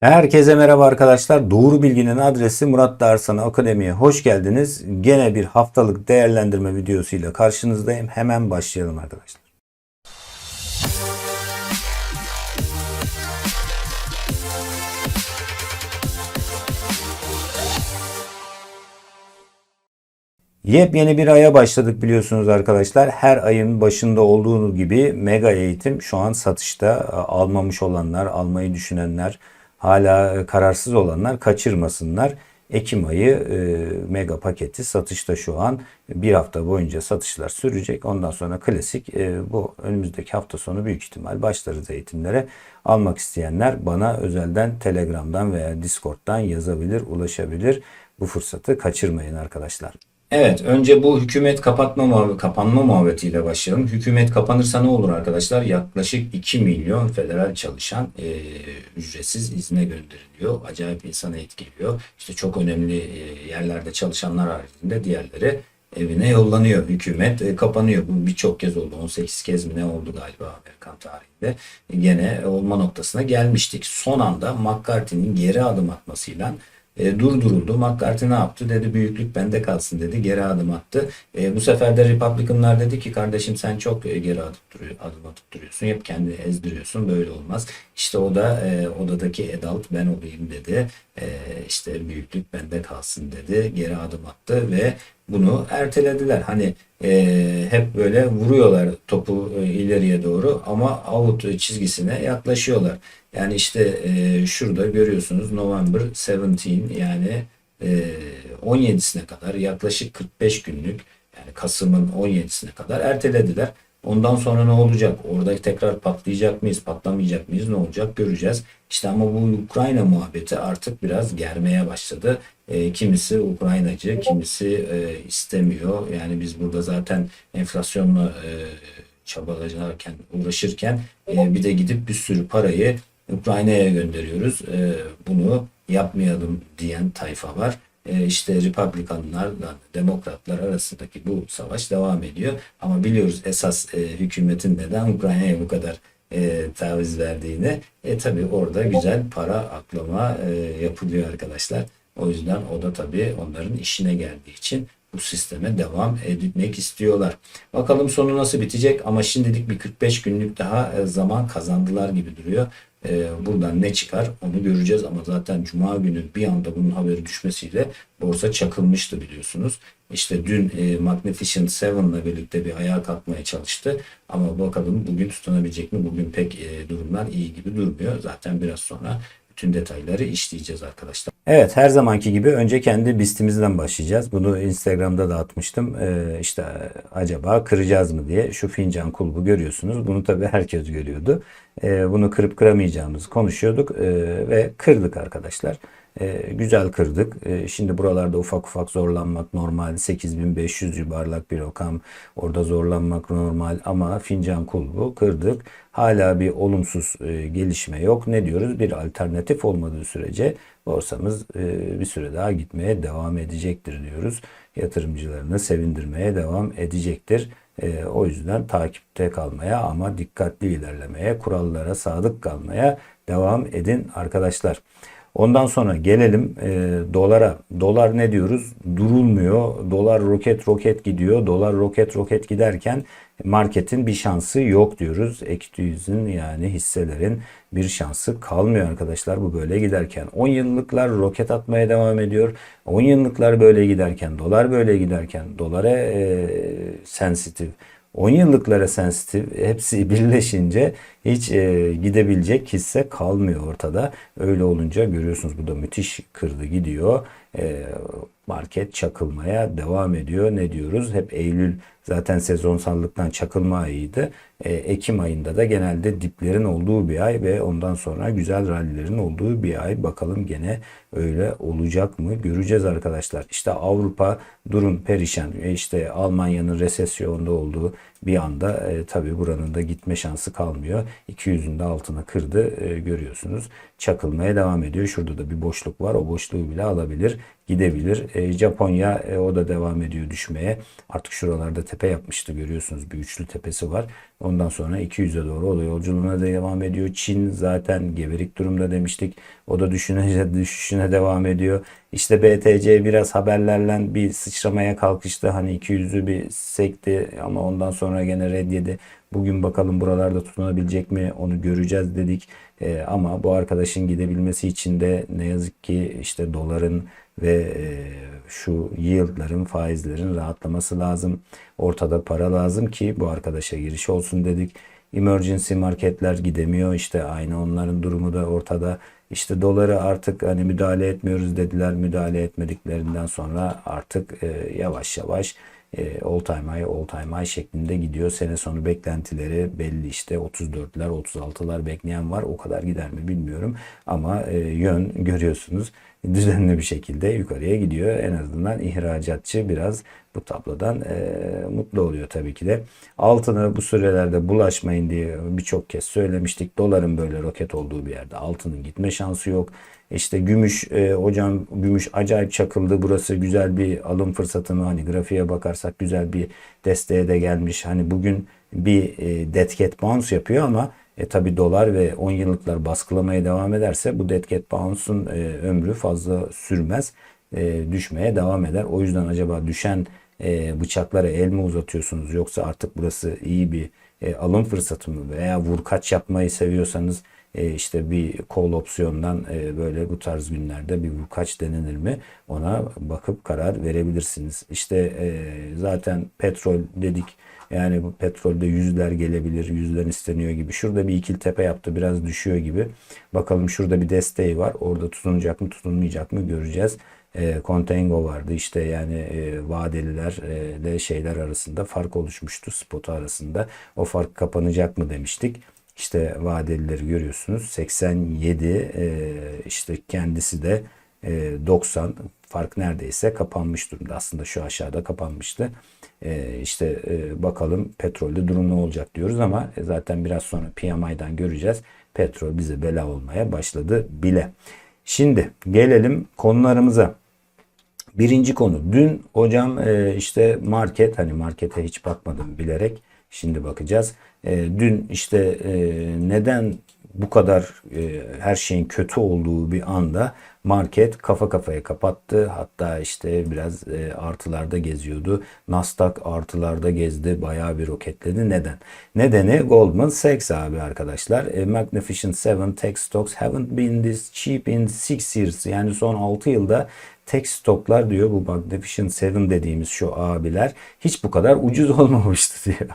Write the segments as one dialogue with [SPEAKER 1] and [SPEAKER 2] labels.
[SPEAKER 1] Herkese merhaba arkadaşlar. Doğru Bilginin adresi Murat Darsan Akademi'ye hoş geldiniz. Gene bir haftalık değerlendirme videosuyla karşınızdayım. Hemen başlayalım arkadaşlar. Yepyeni bir aya başladık biliyorsunuz arkadaşlar. Her ayın başında olduğu gibi mega eğitim şu an satışta. Almamış olanlar, almayı düşünenler, hala kararsız olanlar kaçırmasınlar. Ekim ayı e, mega paketi satışta şu an. Bir hafta boyunca satışlar sürecek. Ondan sonra klasik e, bu önümüzdeki hafta sonu büyük ihtimal başlarız eğitimlere. Almak isteyenler bana özelden Telegram'dan veya Discord'dan yazabilir, ulaşabilir. Bu fırsatı kaçırmayın arkadaşlar. Evet, önce bu hükümet kapatma muhabbeti, kapanma muhabbetiyle başlayalım. Hükümet kapanırsa ne olur arkadaşlar? Yaklaşık 2 milyon federal çalışan e, ücretsiz izne gönderiliyor. Acayip insana etkiliyor. İşte çok önemli e, yerlerde çalışanlar haricinde diğerleri evine yollanıyor. Hükümet e, kapanıyor. Bu birçok kez oldu. 18 kez mi ne oldu galiba Amerikan tarihinde. E, gene olma noktasına gelmiştik. Son anda McCarthy'nin geri adım atmasıyla e, durduruldu. McCarthy ne yaptı? Dedi büyüklük bende kalsın dedi. Geri adım attı. E, bu sefer de Republicanlar dedi ki kardeşim sen çok e, geri adım, duruyor, adım atıp duruyorsun. Hep kendini ezdiriyorsun. Böyle olmaz. İşte o da e, odadaki adult ben olayım dedi. E, işte büyüklük bende kalsın dedi. Geri adım attı ve bunu ertelediler. Hani e, hep böyle vuruyorlar topu e, ileriye doğru ama out çizgisine yaklaşıyorlar. Yani işte e, şurada görüyorsunuz November 17 yani e, 17'sine kadar yaklaşık 45 günlük yani Kasım'ın 17'sine kadar ertelediler. Ondan sonra ne olacak? Orada tekrar patlayacak mıyız, patlamayacak mıyız? Ne olacak göreceğiz. İşte ama bu Ukrayna muhabbeti artık biraz germeye başladı. E, kimisi Ukraynacı, kimisi e, istemiyor. Yani biz burada zaten enflasyonla e, çabalarken, uğraşırken e, bir de gidip bir sürü parayı Ukrayna'ya gönderiyoruz. E, bunu yapmayalım diyen tayfa var. E, işte Republikanlarla Demokratlar arasındaki bu savaş devam ediyor. Ama biliyoruz esas e, hükümetin neden Ukrayna'ya bu kadar e, taviz verdiğini. E tabi orada güzel para aklama e, yapılıyor arkadaşlar. O yüzden o da tabi onların işine geldiği için bu sisteme devam etmek istiyorlar. Bakalım sonu nasıl bitecek ama şimdilik bir 45 günlük daha e, zaman kazandılar gibi duruyor. E, buradan ne çıkar onu göreceğiz ama zaten Cuma günü bir anda bunun haberi düşmesiyle borsa çakılmıştı biliyorsunuz. İşte dün e, Magnificent 7 ile birlikte bir ayağa kalkmaya çalıştı ama bakalım bugün tutunabilecek mi? Bugün pek durumlar iyi gibi durmuyor. Zaten biraz sonra bütün detayları işleyeceğiz arkadaşlar. Evet her zamanki gibi önce kendi BIST'imizden başlayacağız. Bunu Instagram'da da atmıştım. Ee, işte acaba kıracağız mı diye. Şu fincan kulbu görüyorsunuz. Bunu tabii herkes görüyordu. Ee, bunu kırıp kıramayacağımızı konuşuyorduk ee, ve kırdık arkadaşlar. E, güzel kırdık. E, şimdi buralarda ufak ufak zorlanmak normal. 8500 civarlak bir rakam. Orada zorlanmak normal ama fincan kulbu kırdık. Hala bir olumsuz e, gelişme yok. Ne diyoruz? Bir alternatif olmadığı sürece borsamız e, bir süre daha gitmeye devam edecektir diyoruz. Yatırımcılarını sevindirmeye devam edecektir. E, o yüzden takipte kalmaya ama dikkatli ilerlemeye, kurallara sadık kalmaya devam edin arkadaşlar. Ondan sonra gelelim e, dolara. Dolar ne diyoruz? Durulmuyor. Dolar roket roket gidiyor. Dolar roket roket giderken marketin bir şansı yok diyoruz. Ekitüz'ün yani hisselerin bir şansı kalmıyor arkadaşlar bu böyle giderken. 10 yıllıklar roket atmaya devam ediyor. 10 yıllıklar böyle giderken, dolar böyle giderken, dolara e, sensitif 10 yıllıklara sensitif hepsi birleşince hiç e, gidebilecek hisse kalmıyor ortada. Öyle olunca görüyorsunuz burada müthiş kırdı gidiyor. E, market çakılmaya devam ediyor. Ne diyoruz? Hep Eylül zaten sezonsallıktan çakılma ayıydı. E, Ekim ayında da genelde diplerin olduğu bir ay ve ondan sonra güzel rallilerin olduğu bir ay. Bakalım gene öyle olacak mı? Göreceğiz arkadaşlar. İşte Avrupa durum perişan. E işte Almanya'nın resesyonda olduğu bir anda e, tabii buranın da gitme şansı kalmıyor. 200'ün de altına kırdı e, görüyorsunuz. Çakılmaya devam ediyor. Şurada da bir boşluk var. O boşluğu bile alabilir gidebilir. E, Japonya e, o da devam ediyor düşmeye. Artık şuralarda tepe yapmıştı görüyorsunuz. Bir üçlü tepesi var. Ondan sonra 200'e doğru o da yolculuğuna devam ediyor. Çin zaten geberik durumda demiştik. O da düşünece düşüşüne devam ediyor. İşte BTC biraz haberlerle bir sıçramaya kalkıştı. Hani 200'ü bir sekti ama ondan sonra gene red yedi. Bugün bakalım buralarda tutunabilecek mi onu göreceğiz dedik. E, ama bu arkadaşın gidebilmesi için de ne yazık ki işte doların ve e, şu yieldların, faizlerin rahatlaması lazım. Ortada para lazım ki bu arkadaşa giriş olsun dedik. Emergency marketler gidemiyor. İşte aynı onların durumu da ortada. İşte doları artık hani müdahale etmiyoruz dediler. Müdahale etmediklerinden sonra artık e, yavaş yavaş e, all time high, all time high şeklinde gidiyor. Sene sonu beklentileri belli işte 34'ler, 36'lar bekleyen var. O kadar gider mi bilmiyorum. Ama e, yön görüyorsunuz düzenli bir şekilde yukarıya gidiyor. En azından ihracatçı biraz bu tablodan e, mutlu oluyor tabii ki de. Altına bu sürelerde bulaşmayın diye birçok kez söylemiştik. Doların böyle roket olduğu bir yerde altının gitme şansı yok. İşte gümüş e, hocam gümüş acayip çakıldı. Burası güzel bir alım fırsatı mı? Hani grafiğe bakarsak güzel bir desteğe de gelmiş. Hani bugün bir e, dead cat bounce yapıyor ama e tabi dolar ve 10 yıllıklar baskılamaya devam ederse bu dead cat bounce'un e, ömrü fazla sürmez. E, düşmeye devam eder. O yüzden acaba düşen e, bıçaklara el mi uzatıyorsunuz yoksa artık burası iyi bir e, alım fırsatı mı veya vurkaç yapmayı seviyorsanız e, işte bir call opsiyondan e, böyle bu tarz günlerde bir kaç denilir mi ona bakıp karar verebilirsiniz. İşte e, zaten petrol dedik yani bu petrolde yüzler gelebilir, yüzler isteniyor gibi. Şurada bir ikil tepe yaptı, biraz düşüyor gibi. Bakalım şurada bir desteği var. Orada tutunacak mı, tutunmayacak mı göreceğiz. E, Contango vardı işte yani e, vadelilerle şeyler arasında fark oluşmuştu spot arasında. O fark kapanacak mı demiştik. İşte vadelileri görüyorsunuz. 87 e, işte kendisi de e, 90 fark neredeyse kapanmış durumda. Aslında şu aşağıda kapanmıştı. E, işte e, bakalım petrolde durum ne olacak diyoruz ama e, zaten biraz sonra PMI'dan göreceğiz. Petrol bize bela olmaya başladı bile. Şimdi gelelim konularımıza. Birinci konu. Dün hocam e, işte market hani markete hiç bakmadım bilerek. Şimdi bakacağız. E, dün işte e, neden bu kadar e, her şeyin kötü olduğu bir anda market kafa kafaya kapattı. Hatta işte biraz e, artılarda geziyordu. Nasdaq artılarda gezdi. Bayağı bir roketledi. Neden? Nedeni Goldman Sachs abi arkadaşlar. E, Magnificent Seven tech stocks haven't been this cheap in six years. Yani son 6 yılda tek stoklar diyor bu Magnificent Seven dediğimiz şu abiler hiç bu kadar ucuz olmamıştı diyor.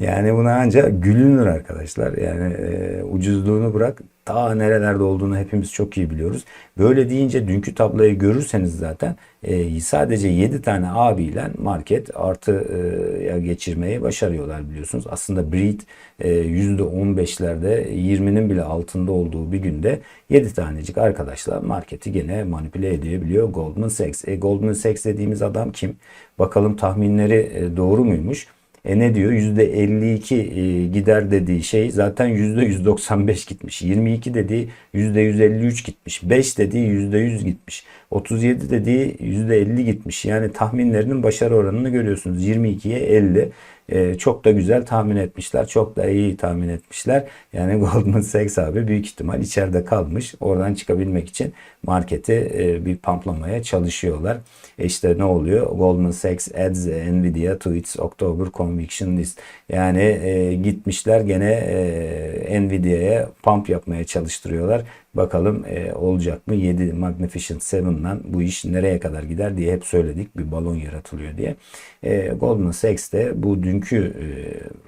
[SPEAKER 1] yani buna ancak gülünür arkadaşlar. Yani e, ucuzluğunu bırak ta nerelerde olduğunu hepimiz çok iyi biliyoruz. Böyle deyince dünkü tabloyu görürseniz zaten e, sadece 7 tane abiyle market artıya geçirmeyi başarıyorlar biliyorsunuz. Aslında Breed e, %15'lerde 20'nin bile altında olduğu bir günde 7 tanecik arkadaşlar marketi gene manipüle edebiliyor Goldman Sachs. E, Goldman Sachs dediğimiz adam kim? Bakalım tahminleri e, doğru muymuş? E ne diyor? %52 e, gider dediği şey zaten %195 gitmiş. 22 dediği %153 gitmiş. 5 dediği %100 gitmiş. 37 dediği %50 gitmiş. Yani tahminlerinin başarı oranını görüyorsunuz. 22'ye 50. Ee, çok da güzel tahmin etmişler. Çok da iyi tahmin etmişler. Yani Goldman Sachs abi büyük ihtimal içeride kalmış. Oradan çıkabilmek için marketi e, bir pamplamaya çalışıyorlar. E işte ne oluyor? Goldman Sachs adds Nvidia to its October conviction list. Yani e, gitmişler gene e, Nvidia'ya pump yapmaya çalıştırıyorlar. Bakalım e, olacak mı? 7 Magnificent 7'dan bu iş nereye kadar gider diye hep söyledik. Bir balon yaratılıyor diye. E, Goldman Sachs de bu dünkü e,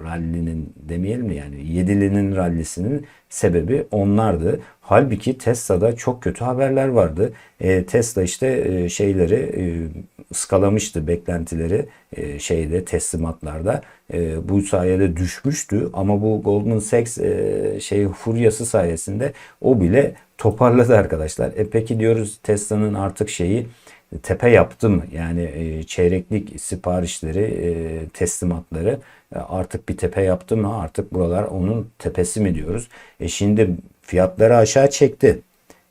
[SPEAKER 1] rallinin demeyelim mi yani 7'linin rallisinin sebebi onlardı. Halbuki Tesla'da çok kötü haberler vardı. E, Tesla işte e, şeyleri e, ıskalamıştı beklentileri e, şeyde teslimatlarda. E, bu sayede düşmüştü ama bu Goldman Sachs e, şey furyası sayesinde o bile toparladı arkadaşlar. E peki diyoruz Tesla'nın artık şeyi tepe yaptı mı? Yani e, çeyreklik siparişleri, e, teslimatları e, artık bir tepe yaptı mı? Artık buralar onun tepesi mi diyoruz? E şimdi fiyatları aşağı çekti.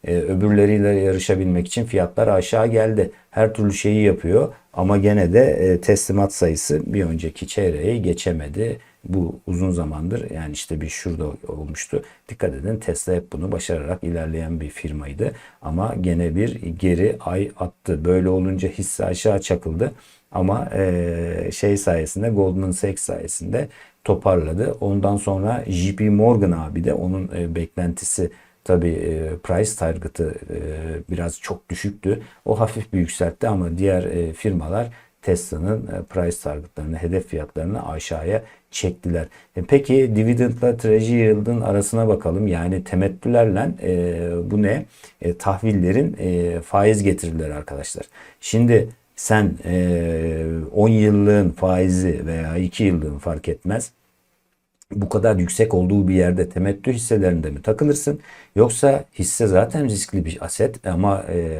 [SPEAKER 1] E, öbürleriyle yarışabilmek için fiyatlar aşağı geldi. Her türlü şeyi yapıyor ama gene de e, teslimat sayısı bir önceki çeyreği geçemedi. Bu uzun zamandır yani işte bir şurada olmuştu. Dikkat edin Tesla hep bunu başararak ilerleyen bir firmaydı. Ama gene bir geri ay attı. Böyle olunca hisse aşağı çakıldı. Ama e, şey sayesinde Goldman Sachs sayesinde toparladı. Ondan sonra JP Morgan abi de onun e, beklentisi Tabii e, price target'ı biraz çok düşüktü. O hafif bir yükseltti ama diğer firmalar Tesla'nın price targetlarını, hedef fiyatlarını aşağıya çektiler. E, peki dividendla treasury yield'ın arasına bakalım. Yani temettülerle e, bu ne? E, tahvillerin e, faiz getirileri arkadaşlar. Şimdi sen e, 10 yıllığın faizi veya 2 yıllığın fark etmez bu kadar yüksek olduğu bir yerde temettü hisselerinde mi takılırsın? Yoksa hisse zaten riskli bir aset ama e,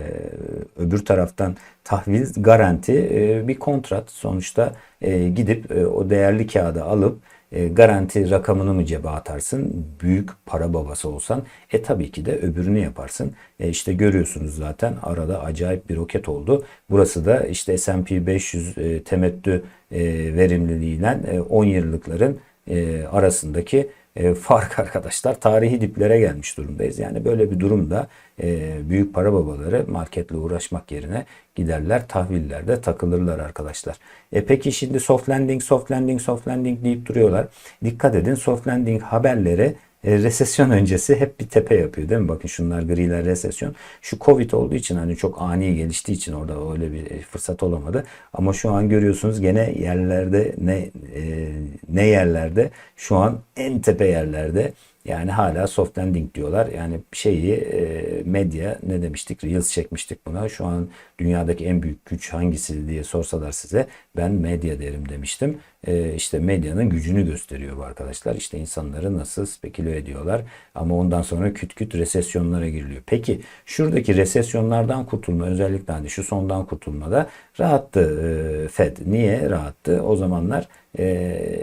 [SPEAKER 1] öbür taraftan tahvil garanti e, bir kontrat. Sonuçta e, gidip e, o değerli kağıdı alıp e, garanti rakamını mı cebe atarsın? Büyük para babası olsan e tabii ki de öbürünü yaparsın. E, işte görüyorsunuz zaten arada acayip bir roket oldu. Burası da işte S&P 500 e, temettü e, verimliliğiyle e, 10 yıllıkların e, arasındaki e, fark arkadaşlar tarihi diplere gelmiş durumdayız. Yani böyle bir durumda e, büyük para babaları marketle uğraşmak yerine giderler tahvillerde takılırlar arkadaşlar. E peki şimdi soft landing, soft landing, soft landing deyip duruyorlar. Dikkat edin soft landing haberleri e, resesyon öncesi hep bir tepe yapıyor değil mi? Bakın şunlar griler resesyon. Şu Covid olduğu için hani çok ani geliştiği için orada öyle bir e, fırsat olamadı. Ama şu an görüyorsunuz gene yerlerde ne e, ne yerlerde şu an en tepe yerlerde yani hala soft landing diyorlar. Yani şeyi e, medya ne demiştik? Reels çekmiştik buna. Şu an dünyadaki en büyük güç hangisi diye sorsalar size ben medya derim demiştim. E, işte medyanın gücünü gösteriyor bu arkadaşlar. İşte insanları nasıl speküle ediyorlar. Ama ondan sonra küt küt resesyonlara giriliyor. Peki şuradaki resesyonlardan kurtulma özellikle hani şu sondan kurtulmada rahattı e, Fed. Niye rahattı? O zamanlar e,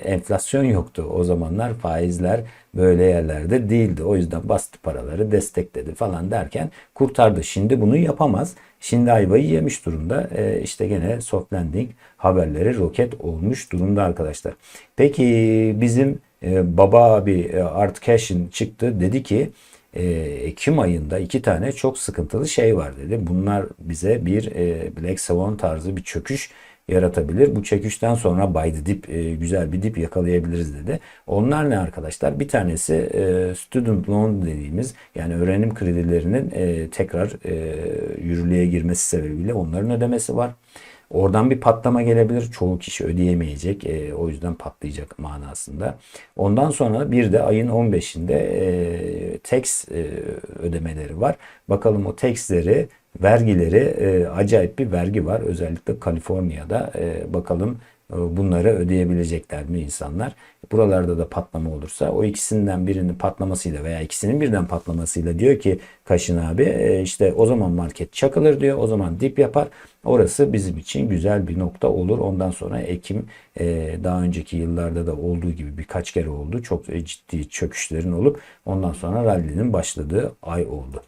[SPEAKER 1] enflasyon yoktu. O zamanlar faizler böyle yerlerde değildi. O yüzden bastı paraları destekledi falan derken kurtardı. Şimdi bunu yapamaz. Şimdi ayvayı yemiş durumda. E, işte gene soft landing haberleri roket olmuş durumda arkadaşlar. Peki bizim e, baba abi e, Art Cash'in çıktı dedi ki e, Ekim ayında iki tane çok sıkıntılı şey var dedi. Bunlar bize bir e, Black Swan tarzı bir çöküş yaratabilir. Bu çekişten sonra the dip e, güzel bir dip yakalayabiliriz dedi. Onlar ne arkadaşlar? Bir tanesi e, student loan dediğimiz yani öğrenim kredilerinin e, tekrar e, yürürlüğe girmesi sebebiyle onların ödemesi var. Oradan bir patlama gelebilir. Çoğu kişi ödeyemeyecek. E, o yüzden patlayacak manasında. Ondan sonra bir de ayın 15'inde e, tax e, ödemeleri var. Bakalım o taxleri vergileri e, acayip bir vergi var. Özellikle Kaliforniya'da e, bakalım e, bunları ödeyebilecekler mi insanlar? Buralarda da patlama olursa o ikisinden birinin patlamasıyla veya ikisinin birden patlamasıyla diyor ki Kaşın abi e, işte o zaman market çakılır diyor. O zaman dip yapar. Orası bizim için güzel bir nokta olur. Ondan sonra Ekim e, daha önceki yıllarda da olduğu gibi birkaç kere oldu. Çok ciddi çöküşlerin olup ondan sonra rally'nin başladığı ay oldu.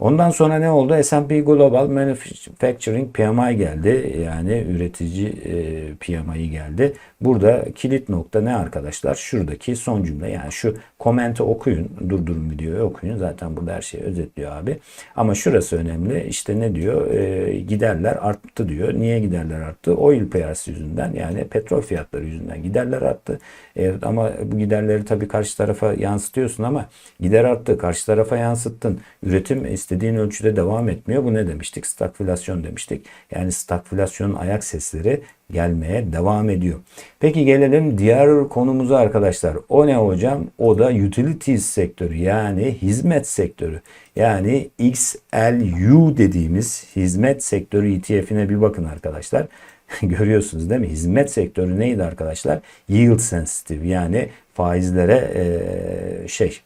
[SPEAKER 1] Ondan sonra ne oldu? S&P Global Manufacturing PMI geldi. Yani üretici e, PMI geldi. Burada kilit nokta ne arkadaşlar? Şuradaki son cümle yani şu komenti okuyun. Durdurun videoyu okuyun. Zaten burada her şeyi özetliyor abi. Ama şurası önemli. İşte ne diyor? E, giderler arttı diyor. Niye giderler arttı? Oil piyasası yüzünden yani petrol fiyatları yüzünden giderler arttı. E, ama bu giderleri tabii karşı tarafa yansıtıyorsun ama gider arttı. Karşı tarafa yansıttın. Üretim istediğin ölçüde devam etmiyor. Bu ne demiştik? Stagflasyon demiştik. Yani stagflasyonun ayak sesleri gelmeye devam ediyor. Peki gelelim diğer konumuza arkadaşlar. O ne hocam? O da utilities sektörü yani hizmet sektörü. Yani XLU dediğimiz hizmet sektörü ETF'ine bir bakın arkadaşlar. Görüyorsunuz değil mi? Hizmet sektörü neydi arkadaşlar? Yield sensitive yani faizlere e, şey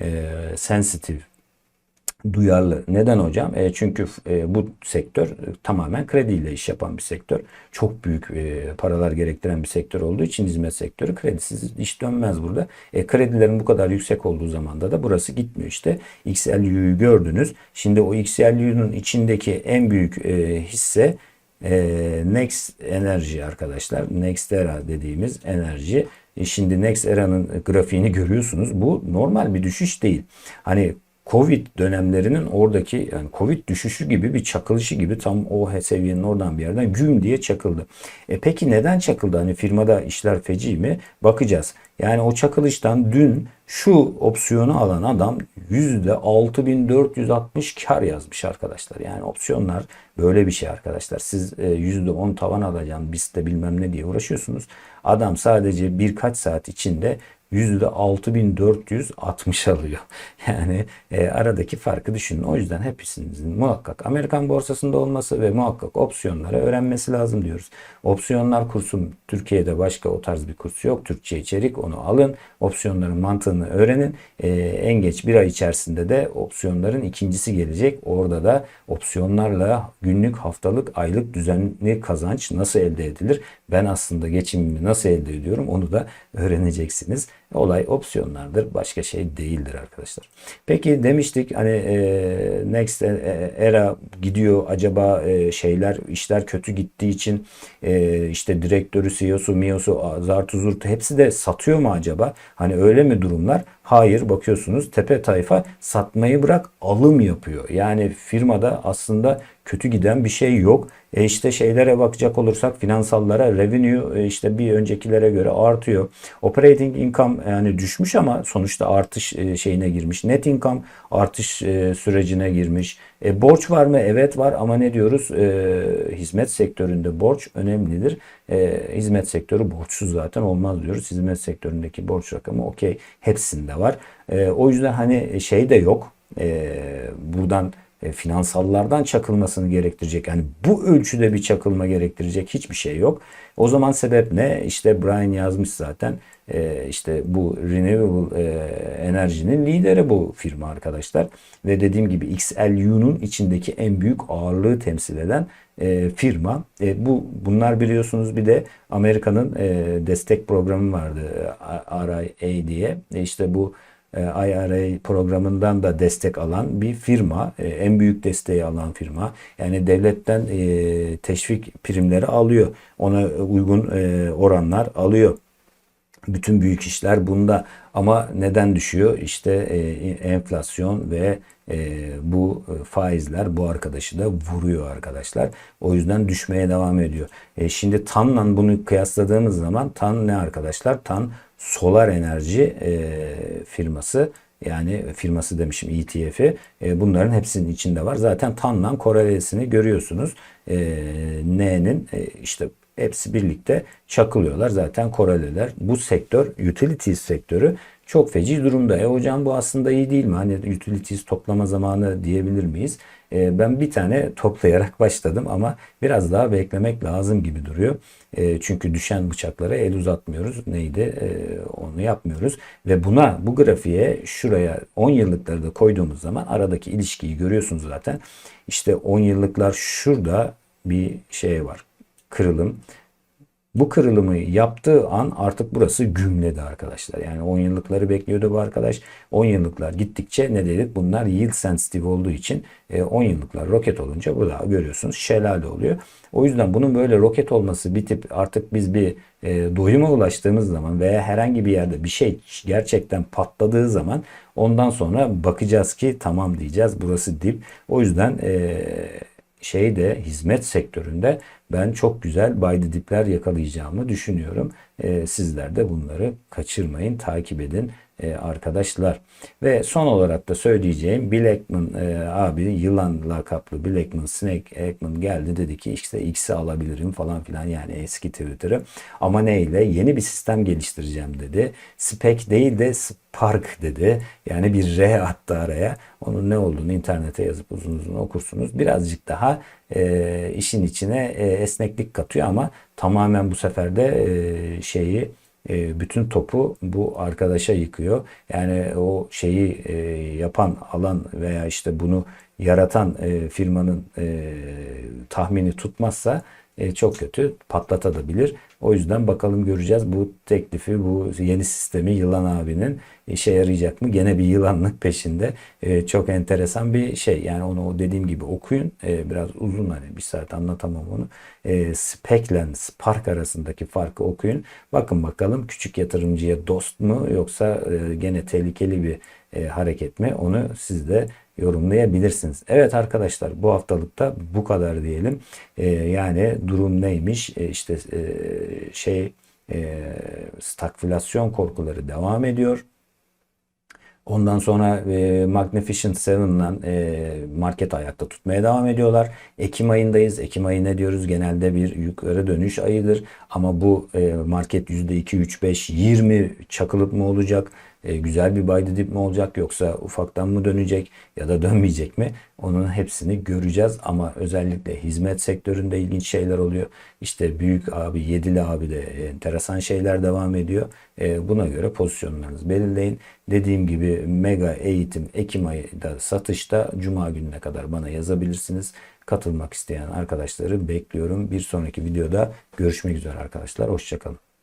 [SPEAKER 1] e, sensitive duyarlı. Neden hocam? E, çünkü e, bu sektör e, tamamen krediyle iş yapan bir sektör. Çok büyük e, paralar gerektiren bir sektör olduğu için hizmet sektörü kredisiz iş dönmez burada. E, kredilerin bu kadar yüksek olduğu zamanda da burası gitmiyor işte. XLU'yu gördünüz. Şimdi o XLU'nun içindeki en büyük e, hisse e, Next Enerji arkadaşlar. Next Era dediğimiz enerji. E, şimdi Next Era'nın grafiğini görüyorsunuz. Bu normal bir düşüş değil. Hani Covid dönemlerinin oradaki yani Covid düşüşü gibi bir çakılışı gibi tam o seviyenin oradan bir yerden güm diye çakıldı. E peki neden çakıldı? Hani firmada işler feci mi? Bakacağız. Yani o çakılıştan dün şu opsiyonu alan adam %6460 kar yazmış arkadaşlar. Yani opsiyonlar böyle bir şey arkadaşlar. Siz %10 tavan alacaksın BIST'te bilmem ne diye uğraşıyorsunuz. Adam sadece birkaç saat içinde %6460 alıyor. Yani e, aradaki farkı düşünün. O yüzden hepinizin muhakkak Amerikan borsasında olması ve muhakkak opsiyonları öğrenmesi lazım diyoruz. Opsiyonlar kursu Türkiye'de başka o tarz bir kursu yok. Türkçe içerik onu alın. Opsiyonların mantığını öğrenin. E, en geç bir ay içerisinde de opsiyonların ikincisi gelecek. Orada da opsiyonlarla günlük, haftalık, aylık düzenli kazanç nasıl elde edilir? Ben aslında geçimimi nasıl elde ediyorum onu da öğreneceksiniz. Olay opsiyonlardır. Başka şey değildir arkadaşlar. Peki demiştik hani e, Next Era gidiyor acaba e, şeyler işler kötü gittiği için e, işte direktörü, CEO'su, MIO'su, zartu zurtu hepsi de satıyor mu acaba? Hani öyle mi durumlar? Hayır bakıyorsunuz tepe tayfa satmayı bırak alım yapıyor. Yani firmada aslında kötü giden bir şey yok. E işte şeylere bakacak olursak finansallara revenue e işte bir öncekilere göre artıyor. Operating income yani düşmüş ama sonuçta artış e, şeyine girmiş. Net income artış e, sürecine girmiş. E, borç var mı? Evet var ama ne diyoruz? E, hizmet sektöründe borç önemlidir. E, hizmet sektörü borçsuz zaten olmaz diyoruz. Hizmet sektöründeki borç rakamı okey hepsinde var. E, o yüzden hani şey de yok. E, buradan e, finansallardan çakılmasını gerektirecek yani bu ölçüde bir çakılma gerektirecek hiçbir şey yok. O zaman sebep ne? İşte Brian yazmış zaten e, işte bu renewable e, enerjinin lideri bu firma arkadaşlar. Ve dediğim gibi XLU'nun içindeki en büyük ağırlığı temsil eden firma. Bu bunlar biliyorsunuz bir de Amerika'nın destek programı vardı RIA diye. E, işte bu IRA programından da destek alan bir firma. E, en büyük desteği alan firma. Yani devletten e, teşvik primleri alıyor. Ona uygun oranlar alıyor. Bütün büyük işler bunda ama neden düşüyor? İşte enflasyon ve bu faizler bu arkadaşı da vuruyor arkadaşlar. O yüzden düşmeye devam ediyor. şimdi TAN'la bunu kıyasladığımız zaman TAN ne arkadaşlar? TAN solar enerji e, firması yani firması demişim ETF'i e, bunların hepsinin içinde var. Zaten TAN'la korelesini görüyorsunuz. E, N'nin e, işte hepsi birlikte çakılıyorlar. Zaten koreleler. Bu sektör utilities sektörü çok feci durumda. E hocam bu aslında iyi değil mi? Hani utilities toplama zamanı diyebilir miyiz? E, ben bir tane toplayarak başladım ama biraz daha beklemek lazım gibi duruyor. E, çünkü düşen bıçaklara el uzatmıyoruz. Neydi? E, onu yapmıyoruz. Ve buna bu grafiğe şuraya 10 yıllıkları da koyduğumuz zaman aradaki ilişkiyi görüyorsunuz zaten. İşte 10 yıllıklar şurada bir şey var. Kırılım. Bu kırılımı yaptığı an artık burası gümledi arkadaşlar. Yani 10 yıllıkları bekliyordu bu arkadaş. 10 yıllıklar gittikçe ne dedik? Bunlar yield sensitive olduğu için 10 e, yıllıklar roket olunca burada görüyorsunuz şelale oluyor. O yüzden bunun böyle roket olması bitip artık biz bir e, doyuma ulaştığımız zaman veya herhangi bir yerde bir şey gerçekten patladığı zaman ondan sonra bakacağız ki tamam diyeceğiz burası dip. O yüzden e, şeyde hizmet sektöründe ben çok güzel baydı dipler yakalayacağımı düşünüyorum. E, sizler de bunları kaçırmayın, takip edin e, arkadaşlar. Ve son olarak da söyleyeceğim Bill Ackman e, abi yılan lakaplı Bill Ackman, Snake Ackman geldi dedi ki işte X'i alabilirim falan filan yani eski Twitter'ı. Ama neyle? Yeni bir sistem geliştireceğim dedi. Spec değil de Spark dedi. Yani bir R attı araya. Onun ne olduğunu internete yazıp uzun uzun okursunuz. Birazcık daha e, işin içine e, esneklik katıyor ama tamamen bu sefer de e, şeyi e, bütün topu bu arkadaşa yıkıyor. Yani o şeyi e, yapan alan veya işte bunu yaratan e, firmanın e, tahmini tutmazsa e, çok kötü patlatabilir. O yüzden bakalım göreceğiz bu teklifi, bu yeni sistemi Yılan abinin işe yarayacak mı? Gene bir yılanlık peşinde. E, çok enteresan bir şey. Yani onu dediğim gibi okuyun. E, biraz uzun hani bir saat anlatamam onu. E, Spec ile Spark arasındaki farkı okuyun. Bakın bakalım küçük yatırımcıya dost mu yoksa gene tehlikeli bir hareket mi? Onu siz de yorumlayabilirsiniz. Evet arkadaşlar bu haftalıkta bu kadar diyelim. E, yani durum neymiş? E, işte e, şey e, stagflasyon korkuları devam ediyor. Ondan sonra e, Magnificent Seven'la e, market ayakta tutmaya devam ediyorlar. Ekim ayındayız. Ekim ayı ne diyoruz? Genelde bir yukarı dönüş ayıdır. Ama bu e, market %2, 3, 5, 20 çakılıp mı olacak? E, güzel bir buy dip mi olacak yoksa ufaktan mı dönecek ya da dönmeyecek mi? Onun hepsini göreceğiz ama özellikle hizmet sektöründe ilginç şeyler oluyor. İşte büyük abi, yedili abi de enteresan şeyler devam ediyor. E, buna göre pozisyonlarınızı belirleyin. Dediğim gibi mega eğitim Ekim ayında satışta Cuma gününe kadar bana yazabilirsiniz. Katılmak isteyen arkadaşları bekliyorum. Bir sonraki videoda görüşmek üzere arkadaşlar. Hoşçakalın.